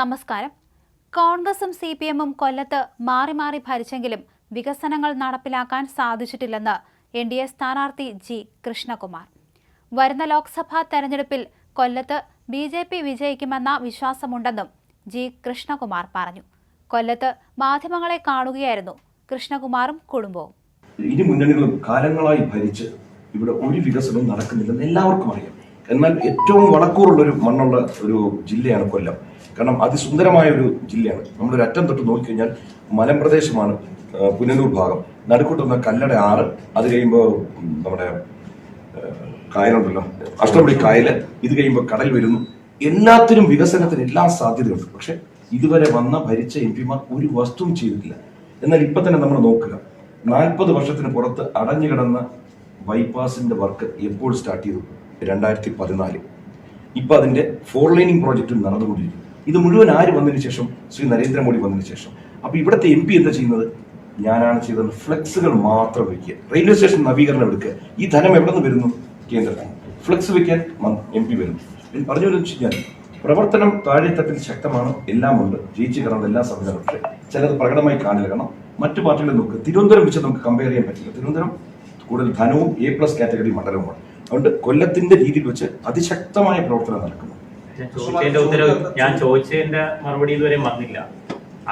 നമസ്കാരം. കോൺഗ്രസും C P എമ്മും കൊല്ലത്ത് മാറി മാറി ഭരിച്ചെങ്കിലും വികസനങ്ങൾ നടപ്പിലാക്കാൻ സാധിച്ചിട്ടില്ലെന്ന് എൻ ഡി എ സ്ഥാനാർത്ഥി ജി കൃഷ്ണകുമാർ. വരുന്ന ലോക്സഭാ തെരഞ്ഞെടുപ്പിൽ കൊല്ലത്ത് ബി ജെ പി വിജയിക്കുമെന്ന വിശ്വാസമുണ്ടെന്നും ജി കൃഷ്ണകുമാർ പറഞ്ഞു. കൊല്ലത്ത് മാധ്യമങ്ങളെ കാണുകയായിരുന്നു കൃഷ്ണകുമാറും കുടുംബവും. ഇരു മുന്നണികളും കാലങ്ങളായി ഭരിച്ച് ഇവിടെ ഒരു വികസനവും നടക്കുന്നില്ലെന്ന് എല്ലാവർക്കും അറിയാം. എന്നാൽ ഏറ്റവും വളക്കൂറുള്ള ഒരു മണ്ണുള്ള ഒരു ജില്ലയാണ് കൊല്ലം. കാരണം അതിസുന്ദരമായ ഒരു ജില്ലയാണ്. നമ്മളൊരു അറ്റം തൊട്ട് നോക്കിക്കഴിഞ്ഞാൽ മലമ്പ്രദേശമാണ് പുനലൂർ ഭാഗം. നടുക്കൂട്ടുന്ന കല്ലട ആറ് അത് കഴിയുമ്പോൾ നമ്മുടെ കായലുണ്ടല്ലോ അഷ്ടപടി കായൽ ഇത് കഴിയുമ്പോൾ കടൽ വരുന്നു. എല്ലാത്തിനും വികസനത്തിന് എല്ലാ സാധ്യതയുണ്ട്. പക്ഷെ ഇതുവരെ വന്ന ഭരിച്ച എം പിമാർ ഒരു വസ്തുവും ചെയ്തിട്ടില്ല. എന്നാൽ ഇപ്പൊ തന്നെ നമ്മൾ നോക്കുക. നാൽപ്പത് വർഷത്തിന് പുറത്ത് അടഞ്ഞു കിടന്ന ബൈപ്പാസിന്റെ വർക്ക് എപ്പോൾ സ്റ്റാർട്ട് ചെയ്തു? രണ്ടായിരത്തി പതിനാല്. ഇപ്പൊ അതിന്റെ ഫോർ ലൈനിങ് പ്രോജക്റ്റും നടന്നുകൊണ്ടിരിക്കും ഇത് മുഴുവൻ ആര് വന്നതിന് ശേഷം? ശ്രീ നരേന്ദ്രമോദി വന്നതിന് ശേഷം. അപ്പൊ ഇവിടുത്തെ എം പി എന്താ ചെയ്യുന്നത്? ഞാനാണ് ചെയ്തത് ഫ്ലെക്സുകൾ മാത്രം വയ്ക്കുക റെയിൽവേ സ്റ്റേഷൻ നവീകരണം എടുക്കുക. ഈ ധനം എവിടെ നിന്ന് വരുന്നു? കേന്ദ്രത്തിൽ. ഫ്ലെക്സ് വയ്ക്കാൻ എം പി വരുന്നു. പറഞ്ഞു കഴിഞ്ഞാൽ പ്രവർത്തനം താഴെത്തട്ടിൽ ശക്തമാണ്. എല്ലാം ഉണ്ട് ജയിച്ചു കയറുന്ന എല്ലാ സംവിധാനം പക്ഷേ ചിലത് പ്രകടമായി കാണില്ല. മറ്റു പാർട്ടികളെ നോക്കുക തിരുവനന്തപുരം വെച്ച് നമുക്ക് കമ്പയർ ചെയ്യാൻ പറ്റില്ല. തിരുവനന്തപുരം കൂടുതൽ ധനവും എ പ്ലസ് കാറ്റഗറി മണ്ഡലവുമാണ്. അതുകൊണ്ട് കൊല്ലത്തിന്റെ രീതിയിൽ വെച്ച് അതിശക്തമായ പ്രവർത്തനം നടക്കുന്നു. ചോദിച്ചതിന്റെ ഉത്തരവ് ഞാൻ ചോദിച്ചതിന്റെ മറുപടി ഇതുവരെ വന്നില്ല.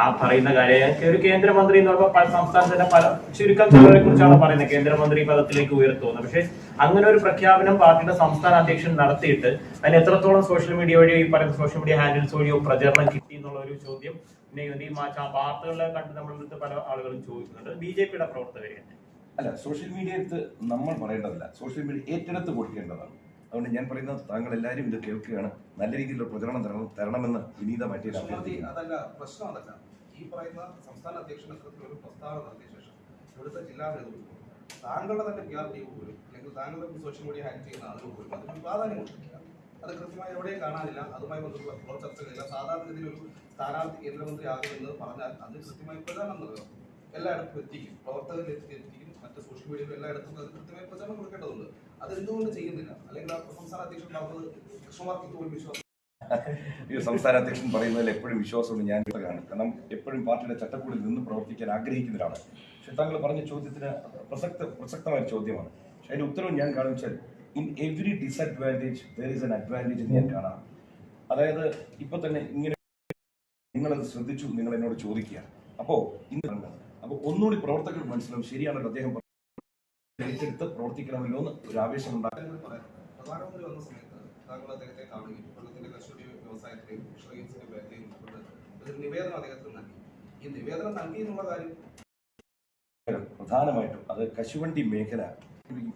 ആ പറയുന്ന കാര്യം ഒരു കേന്ദ്രമന്ത്രി എന്ന് പറയുമ്പോൾ പല സംസ്ഥാനത്തിന്റെ പല ചുരുക്കം ചിലരെ കുറിച്ചാണ് പറയുന്നത്. കേന്ദ്രമന്ത്രി പദത്തിലേക്ക് ഉയർത്തുന്നത് പക്ഷെ അങ്ങനെ ഒരു പ്രഖ്യാപനം പാർട്ടിയുടെ സംസ്ഥാന അധ്യക്ഷൻ നടത്തിയിട്ട് അതിന് എത്രത്തോളം സോഷ്യൽ മീഡിയ വഴിയോ ഈ പറയുന്ന സോഷ്യൽ മീഡിയ ഹാൻഡിൽസ് വഴിയോ പ്രചരണം കിട്ടി എന്നുള്ള ഒരു ചോദ്യം ഈ വാർത്തകളിലെ കണ്ട് നമ്മളുടെ പല ആളുകളും ചോദിക്കുന്നുണ്ട്. ബി ജെ പിയുടെ അല്ല സോഷ്യൽ മീഡിയ എടുത്ത് നമ്മൾ പറയേണ്ടതല്ല. സോഷ്യൽ മീഡിയ ഏറ്റെടുത്ത് കൊടുക്കേണ്ടതാണ് അതുകൊണ്ട് ഞാൻ പറയുന്നത് താങ്കൾ എല്ലാവരും ഇത് കേൾക്കുകയാണ്. നല്ല രീതിയിലുള്ള പ്രചരണം തരണം തരണമെന്ന് വിനീതമായിട്ട് അതല്ല പ്രശ്നം അതല്ല ഈ പറയുന്ന സംസ്ഥാന അധ്യക്ഷൻ ഒരു പ്രസ്താവന നടത്തിയ ശേഷം ഇവിടുത്തെ ജില്ലാ നേതൃത്വം താങ്കളുടെ തന്നെ പി ആർ ടീം പോലും അല്ലെങ്കിൽ താങ്കളുടെ സോഷ്യൽ മീഡിയ ഹാൻഡിൽ ചെയ്യുന്ന ആളുകൾ പോലും അതിന് പ്രാധാന്യം അത് കൃത്യമായി എവിടെയും കാണാനില്ല. അതുമായി ബന്ധപ്പെട്ട പുറ ചർച്ചകളില്ല. സാധാരണഗതിയിൽ ഒരു സ്ഥാനാർത്ഥി കേന്ദ്രമന്ത്രി ആകുമെന്ന് പറഞ്ഞാൽ അത് കൃത്യമായി പ്രചാരണം നൽകണം എല്ലായിടത്തും എത്തിക്കും. പ്രവർത്തകരിൽ എത്തി- എത്തിക്കും. മറ്റ് സോഷ്യൽ മീഡിയ എല്ലായിടത്തും കൃത്യമായി പ്രചാരണം കൊടുക്കേണ്ടതുണ്ട്. അത് എന്തുകൊണ്ട് ചെയ്യുന്നില്ല? അല്ലെങ്കിൽ ആ സംസ്ഥാന അധ്യക്ഷൻ പറഞ്ഞത് കൃഷ്ണമാർക്ക് പോലും വിശ്വാസം ഈ സംസ്ഥാന അധ്യക്ഷൻ പറയുന്നതിൽ എപ്പോഴും വിശ്വാസമുണ്ട് ഞാൻ കാണും. കാരണം എപ്പോഴും പാർട്ടിയുടെ ചട്ടക്കൂടിൽ നിന്ന് പ്രവർത്തിക്കാൻ ആഗ്രഹിക്കുന്ന ഒരാളാണ് പക്ഷെ താങ്കൾ പറഞ്ഞ ചോദ്യത്തിന് പ്രസക്ത പ്രസക്തമായ ചോദ്യമാണ്. പക്ഷെ അതിന്റെ ഉത്തരവ് ഞാൻ കാണിച്ചാൽ in every disadvantage there is an advantage എന്ന് ഞാൻ കാണാം. അതായത് ഇപ്പൊ തന്നെ ഇങ്ങനെ നിങ്ങളത് ശ്രദ്ധിച്ചു നിങ്ങൾ എന്നോട് ചോദിക്കുക അപ്പോ ഇന്ന് അപ്പൊ ഒന്നുകൂടി പ്രവർത്തകർ മനസ്സിലാവും ശരിയാണല്ലോ അദ്ദേഹം. ഏറ്റെടുത്ത് പ്രവർത്തിക്കണമല്ലോ എന്ന് ഒരു ആവേശം ഉണ്ടാകും. പ്രധാനമന്ത്രി വന്ന സമയത്ത് താങ്കൾ അദ്ദേഹത്തെ കാണുകയും കൊല്ലത്തിന്റെ കശുവണ്ടി വ്യവസായത്തിലെയും ഫിഷറീസിന്റെ മേഖലയും ഉൾപ്പെടെ ഒരു നിവേദനം അദ്ദേഹത്തിന് നൽകി. ഈ നിവേദനം നൽകി എന്നുള്ള കാര്യം? പ്രധാനമായിട്ടും അത് കശുവണ്ടി മേഖല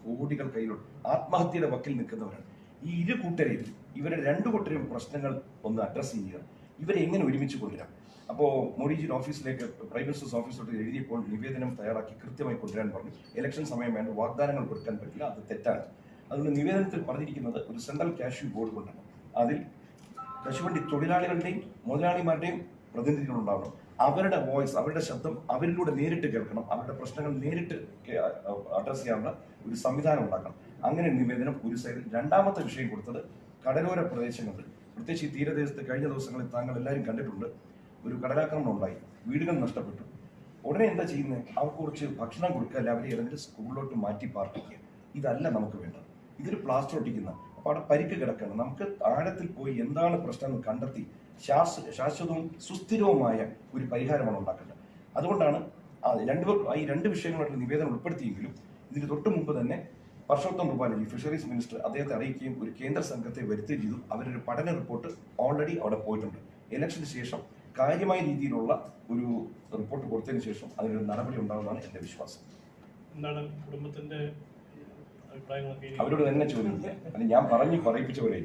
കോടികൾ കയ്യിലുണ്ട്. ആത്മഹത്യയുടെ വക്കിൽ നിൽക്കുന്നവരാണ്. ഈ ഇരു കൂട്ടരെയും ഇവരെ രണ്ടു കൂട്ടരെയും പ്രശ്നങ്ങൾ ഒന്ന് അഡ്രസ്സ് ചെയ്യുക. ഇവരെ എങ്ങനെ ഒരുമിച്ച് കൊണ്ടുവരാം? അപ്പോൾ മോഡിജിയുടെ ഓഫീസിലേക്ക് പ്രൈം മിനിസ്റ്റേഴ്സ് ഓഫീസിലോട്ട് എഴുതിയപ്പോൾ നിവേദനം തയ്യാറാക്കി കൃത്യമായി കൊണ്ടുവരാൻ പറഞ്ഞു. ഇലക്ഷൻ സമയം വേണ്ട വാഗ്ദാനങ്ങൾ കൊടുക്കാൻ പറ്റില്ല അത് തെറ്റാണ്. അതുകൊണ്ട് നിവേദനത്തിൽ പറഞ്ഞിരിക്കുന്നത് ഒരു സെൻട്രൽ കാഷ്യൂ ബോർഡ് കൊണ്ടാണ്. അതിൽ കശുവണ്ടി തൊഴിലാളികളുടെയും മുതലാളിമാരുടെയും പ്രതിനിധികൾ ഉണ്ടാവണം. അവരുടെ വോയിസ് അവരുടെ ശബ്ദം അവരിലൂടെ നേരിട്ട് കേൾക്കണം. അവരുടെ പ്രശ്നങ്ങൾ നേരിട്ട് അഡ്രസ് ചെയ്യാനുള്ള ഒരു സംവിധാനം ഉണ്ടാക്കണം. അങ്ങനെ നിവേദനം ഒരു സൈഡിൽ രണ്ടാമത്തെ വിഷയം കൊടുത്തത് കടലോര പ്രദേശങ്ങളിൽ. പ്രത്യേകിച്ച് ഈ തീരദേശത്ത് കഴിഞ്ഞ ദിവസങ്ങളിൽ താങ്കൾ എല്ലാവരും കണ്ടിട്ടുണ്ട്. ഒരു കടലാക്രമണം ഉണ്ടായി. വീടുകൾ നഷ്ടപ്പെട്ടു. ഉടനെ എന്താ ചെയ്യുന്നത് അവർക്ക് കുറച്ച് ഭക്ഷണം കൊടുക്കുക. അല്ല അവരെ ഏതെങ്കിലും സ്കൂളിലോട്ട് മാറ്റി പാർപ്പിക്കുക. ഇതല്ല നമുക്ക് വേണ്ടത്. ഇതൊരു പ്ലാസ്റ്റർ ഒട്ടിക്കുന്ന അപ്പോൾ അവിടെ പരിക്ക് കിടക്കണം നമുക്ക് ആഴത്തിൽ പോയി എന്താണ് പ്രശ്നം കണ്ടെത്തി ശാസ് ശാശ്വതവും സുസ്ഥിരവുമായ ഒരു പരിഹാരമാണ് ഉണ്ടാക്കേണ്ടത്. അതുകൊണ്ടാണ് രണ്ട് ഈ രണ്ട് വിഷയങ്ങളായിട്ട് നിവേദനം ഉൾപ്പെടുത്തിയെങ്കിലും ഇതിന് തൊട്ട് മുമ്പ് തന്നെ പർഷോത്തം റുപാലജി ഫിഷറീസ് മിനിസ്റ്റർ അദ്ദേഹത്തെ അറിയിക്കുകയും ഒരു കേന്ദ്ര സംഘത്തെ വരുത്തുകയും ചെയ്തു. അവരൊരു പഠന റിപ്പോർട്ട് ഓൾറെഡി അവിടെ പോയിട്ടുണ്ട്. ഇലക്ഷന് ശേഷം കാര്യമായ രീതിയിലുള്ള ഒരു റിപ്പോർട്ട് കൊടുത്തതിന് ശേഷം അതിനൊരു നടപടി ഉണ്ടാകുമെന്നാണ് എന്റെ വിശ്വാസം എന്താണ് കുടുംബത്തിന്റെ? അവരോട് തന്നെ ചോദ്യം അത് ഞാൻ പറഞ്ഞു പറയിപ്പിച്ച പോലെ